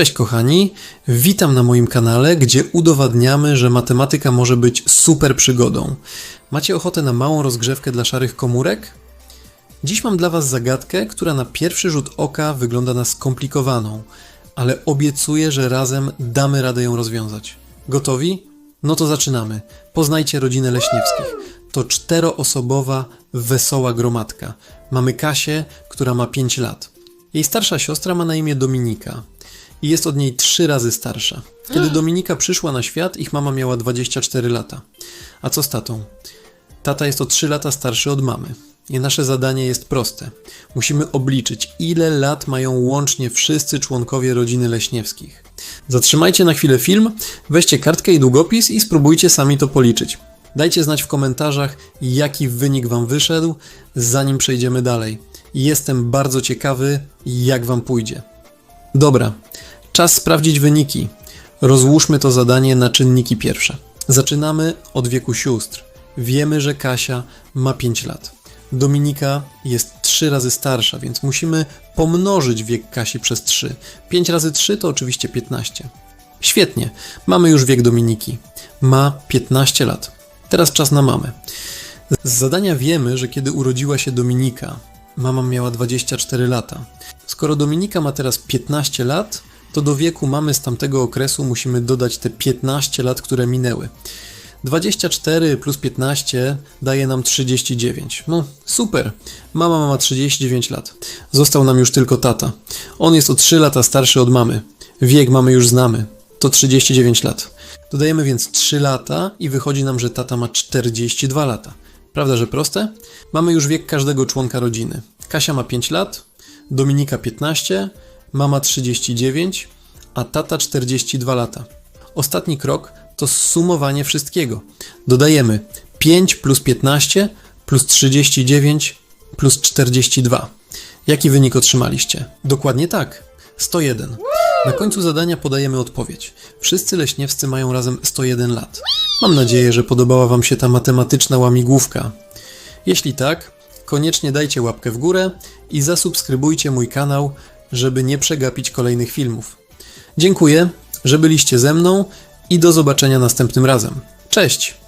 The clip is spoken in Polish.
Cześć kochani, witam na moim kanale, gdzie udowadniamy, że matematyka może być super przygodą. Macie ochotę na małą rozgrzewkę dla szarych komórek? Dziś mam dla Was zagadkę, która na pierwszy rzut oka wygląda na skomplikowaną, ale obiecuję, że razem damy radę ją rozwiązać. Gotowi? No to zaczynamy. Poznajcie rodzinę Leśniewskich. To czteroosobowa, wesoła gromadka. Mamy Kasię, która ma 5 lat. Jej starsza siostra ma na imię Dominika i jest od niej trzy razy starsza. Kiedy Dominika przyszła na świat, ich mama miała 24 lata. A co z tatą? Tata jest o 3 lata starszy od mamy. I nasze zadanie jest proste. Musimy obliczyć, ile lat mają łącznie wszyscy członkowie rodziny Leśniewskich. Zatrzymajcie na chwilę film, weźcie kartkę i długopis i spróbujcie sami to policzyć. Dajcie znać w komentarzach, jaki wynik Wam wyszedł, zanim przejdziemy dalej. Jestem bardzo ciekawy, jak Wam pójdzie. Dobra, czas sprawdzić wyniki. Rozłóżmy to zadanie na czynniki pierwsze. Zaczynamy od wieku sióstr. Wiemy, że Kasia ma 5 lat. Dominika jest 3 razy starsza, więc musimy pomnożyć wiek Kasi przez 3. 5 razy 3 to oczywiście 15. Świetnie, mamy już wiek Dominiki. Ma 15 lat. Teraz czas na mamę. Z zadania wiemy, że kiedy urodziła się Dominika, mama miała 24 lata. Skoro Dominika ma teraz 15 lat, to do wieku mamy z tamtego okresu musimy dodać te 15 lat, które minęły. 24 plus 15 daje nam 39. No, super. Mama ma 39 lat. Został nam już tylko tata. On jest o 3 lata starszy od mamy. Wiek mamy już znamy. To 39 lat. Dodajemy więc 3 lata i wychodzi nam, że tata ma 42 lata. Prawda, że proste? Mamy już wiek każdego członka rodziny. Kasia ma 5 lat, Dominika 15, mama 39, a tata 42 lata. Ostatni krok to zsumowanie wszystkiego. Dodajemy 5 plus 15 plus 39 plus 42. Jaki wynik otrzymaliście? Dokładnie tak. 101. Na końcu zadania podajemy odpowiedź. Wszyscy leśniewscy mają razem 101 lat. Mam nadzieję, że podobała Wam się ta matematyczna łamigłówka. Jeśli tak, koniecznie dajcie łapkę w górę i zasubskrybujcie mój kanał, żeby nie przegapić kolejnych filmów. Dziękuję, że byliście ze mną i do zobaczenia następnym razem. Cześć!